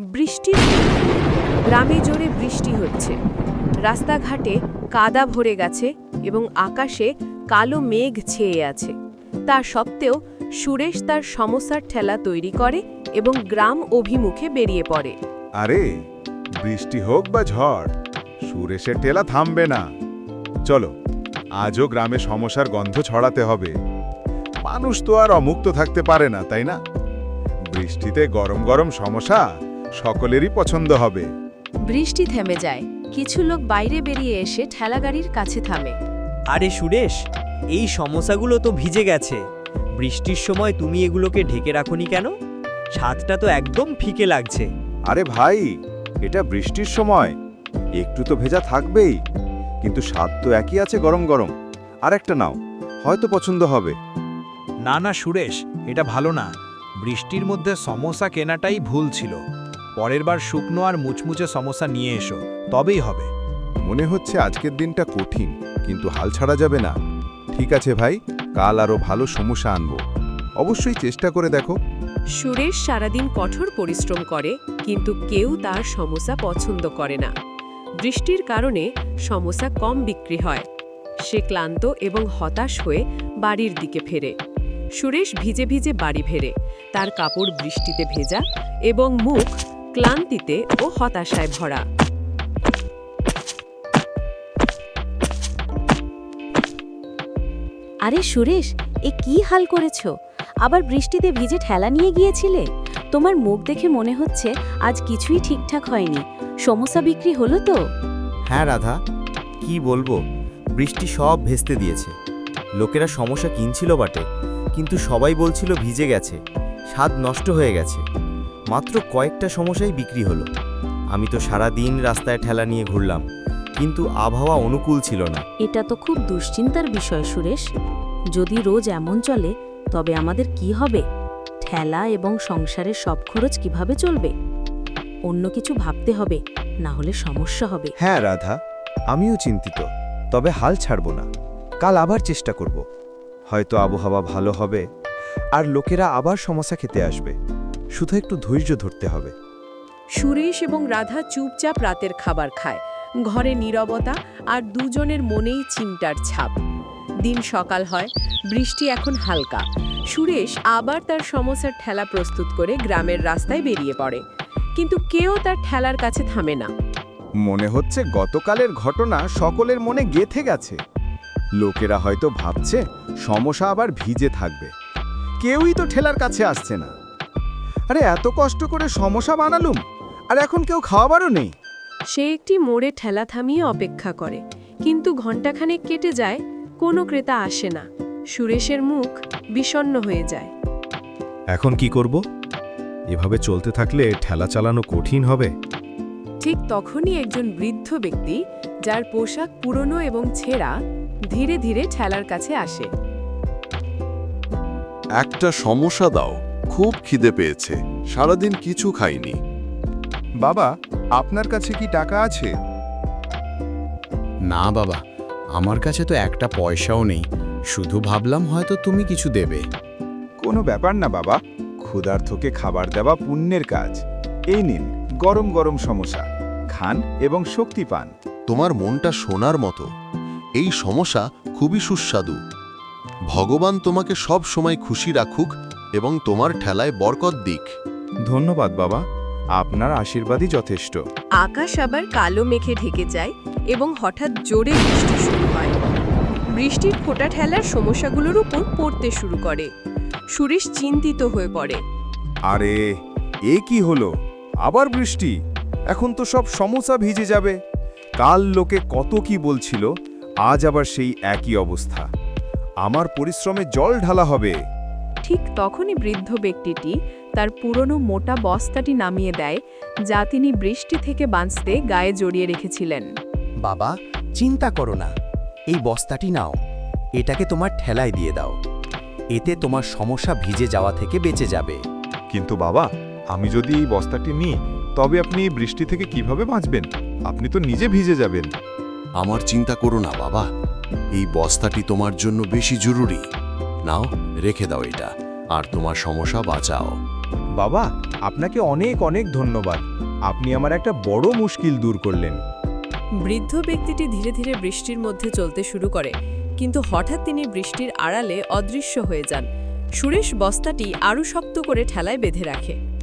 বৃষ্টির গ্রামে জোরে বৃষ্টি হচ্ছে। রাস্তাঘাটে কাদা ভরে গেছে এবং আকাশে কালো মেঘ ছেয়ে আছে। তা সত্ত্বেও সুরেশ তার সমস্যার ঠেলা তৈরি করে এবং গ্রাম অভিমুখে বেরিয়ে পড়ে। আরে, বৃষ্টি হোক বা ঝড়, সুরেশের টেলা থামবে না। চলো, আজও গ্রামে সমস্যার গন্ধ ছড়াতে হবে। মানুষ তো আর অমুক্ত থাকতে পারে না, তাই না? বৃষ্টিতে গরম গরম সমস্যা? সকলেরই পছন্দ হবে। বৃষ্টি থেমে যায়। কিছু লোক বাইরে বেরিয়ে এসে ঠেলাগাড়ির কাছে থামে। আরে সুরেশ এই সমস্যাগুলো তো ভিজে গেছে। বৃষ্টির সময় তুমি এগুলোকে ঢেকে রাখোনি কেন? স্বাদটা তো একদম ফিকে লাগছে। আরে ভাই এটা বৃষ্টির সময়। একটু তো ভেজা থাকবেই। কিন্তু স্বাদ তো একই আছে গরম গরম। আর একটা নাও হয়তো পছন্দ হবে। না না সুরেশ এটা ভালো না। বৃষ্টির মধ্যে সমোসা কেনাটাই ভুল ছিল। পরের বার শুকনো আর মুচমুচে সমস্যা নিয়ে এসো তবেই হবে। মনে হচ্ছে আজকের দিনটা কঠিন কিন্তু হাল ছাড়া যাবে না। ঠিক আছে ভাই কাল আরও ভালো সমস্যা আনব। অবশ্যই চেষ্টা করে দেখো। সুরেশ সারাদিন কঠোর পরিশ্রম করে কিন্তু কেউ তার সমস্যা পছন্দ করে না। বৃষ্টির কারণে সমস্যা কম বিক্রি হয়। সে ক্লান্ত এবং হতাশ হয়ে বাড়ির দিকে ফেরে। সুরেশ ভিজে ভিজে বাড়ি ফেরে। তার কাপড় বৃষ্টিতে ভেজা এবং মুখ ক্লান্তিতে ও হতাশায় ভরা। আরে সুরেশ এ কি হাল করেছ? আবার বৃষ্টিতে ভিজে ঠেলা নিয়ে গিয়েছিলে? তোমার মুখ দেখে মনে হচ্ছে আজ কিছুই ঠিকঠাক হয়নি। সমস্যা বিক্রি হলো তো? হ্যাঁ রাধা। কি বলব? বৃষ্টি সব ভেস্তে দিয়েছে। লোকেরা সমস্যা কিনছিল বাটে কিন্তু সবাই বলছিল ভিজে গেছে। স্বাদ নষ্ট হয়ে গেছে। মাত্র কয়েকটা সমস্যাই বিক্রি হলো। আমি তো সারা দিন রাস্তায় ঠেলা নিয়ে ঘুরলাম কিন্তু আবহাওয়া অনুকূল ছিল না। এটা তো খুব দুশ্চিন্তার বিষয় সুরেশ। যদি রোজ এমন চলে তবে আমাদের কি হবে? ঠেলা এবং সংসারের সব খরচ কীভাবে চলবে? অন্য কিছু ভাবতে হবে না হলে সমস্যা হবে। হ্যাঁ রাধা আমিও চিন্তিত তবে হাল ছাড়ব না। কাল আবার চেষ্টা করব। হয়তো আবহাওয়া ভালো হবে আর লোকেরা আবার সমস্যা খেতে আসবে। শুধু একটু ধৈর্য ধরতে হবে। সুরেশ এবং রাধা চুপচাপ রাতের খাবার খায়। ঘরে নীরবতা আর দুজনের মনেই চিন্তার ছাপ। দিন সকাল হয় বৃষ্টি এখন হালকা। সুরেশ আবার তার সমস্যার ঠেলা প্রস্তুত করে গ্রামের রাস্তায় বেরিয়ে পড়ে। কিন্তু কেউ তার ঠেলার কাছে থামে না। মনে হচ্ছে গতকালের ঘটনা সকলের মনে গেথে গেছে। লোকেরা হয়তো ভাবছে সমস্যা আবার ভিজে থাকবে। কেউই তো ঠেলার কাছে আসছে না। আরে এত কষ্ট করে সমস্যা বানালুম? আর এখন কেউ খাওয়াবারও নেই? সে একটি মোড়ে ঠেলা থামিয়ে অপেক্ষা করে। কিন্তু ঘণ্টাখানেক কেটে যায় কোনো ক্রেতা আসে না। সুরেশের মুখ বিষণ্ণ হয়ে যায়। এখন কি করব? এভাবে চলতে থাকলে ঠেলা চালানো কঠিন হবে। ঠিক তখনই একজন বৃদ্ধ ব্যক্তি যার পোশাক পুরনো এবং ছেঁড়া ধীরে ধীরে ঠেলার কাছে আসে। একটা সমস্যা দাও। খুব খিদে পেয়েছে। সারাদিন কিছু খাইনি। বাবা আপনার কাছে কি টাকা আছে? না বাবা আমার কাছে তো একটা পয়সাও নেই। শুধু ভাবলাম হয়তো তুমি কিছু দেবে। কোনো ব্যাপার না বাবা ক্ষুধার্থকে খাবার দেওয়া পুণ্যের কাজ। এই নিন গরম গরম সমস্যা খান এবং শক্তি পান। তোমার মনটা সোনার মতো। এই সমস্যা খুবই সুস্বাদু। ভগবান তোমাকে সব সময় খুশি রাখুক এবং তোমার ঠেলায় বরকত দিক। ধন্যবাদ বাবা। আপনার আশীর্বাদই যথেষ্ট। আকাশ আবার কালো মেঘে ঢেকে যায় এবং হঠাৎ জোরে বৃষ্টি শুরু হয়। বৃষ্টির ফোঁটা ঠেলার সমস্যাগুলোর উপর পড়তে শুরু করে। সুরেশ চিন্তিত হয়ে পড়ে। আরে এ কি হলো? আবার বৃষ্টি? এখন তো সব সমস্যা ভিজে যাবে। কাল লোকে কত কি বলছিল আজ আবার সেই একই অবস্থা। আমার পরিশ্রমে জল ঢালা হবে। ঠিক তখনই বৃদ্ধ ব্যক্তিটি তার পুরনো মোটা বস্তাটি নামিয়ে দেয় যা তিনি বৃষ্টি থেকে বাঁচতে গায়ে জড়িয়ে রেখেছিলেন। বাবা চিন্তা করো না। এই বস্তাটি নাও। এটাকে তোমার ঠেলায় দিয়ে দাও। এতে তোমার সমস্যা ভিজে যাওয়া থেকে বেঁচে যাবে। কিন্তু বাবা আমি যদি এই বস্তাটি নিই তবে আপনি এই বৃষ্টি থেকে কীভাবে বাঁচবেন? আপনি তো নিজে ভিজে যাবেন। আমার চিন্তা করো না বাবা। এই বস্তাটি তোমার জন্য বেশি জরুরি। নাও রেখে দাও এটা। আর তোমার সমস্যা বাঁচাও। বাবা আপনাকে অনেক অনেক ধন্যবাদ। আপনি আমার একটা বড় মুশকিল দূর করলেন। বৃদ্ধ ব্যক্তিটি ধীরে ধীরে বৃষ্টির মধ্যে চলতে শুরু করে কিন্তু হঠাৎ তিনি বৃষ্টির আড়ালে অদৃশ্য হয়ে যান। সুরেশ বস্তাটি আরও শক্ত করে ঠেলায় বেঁধে রাখে।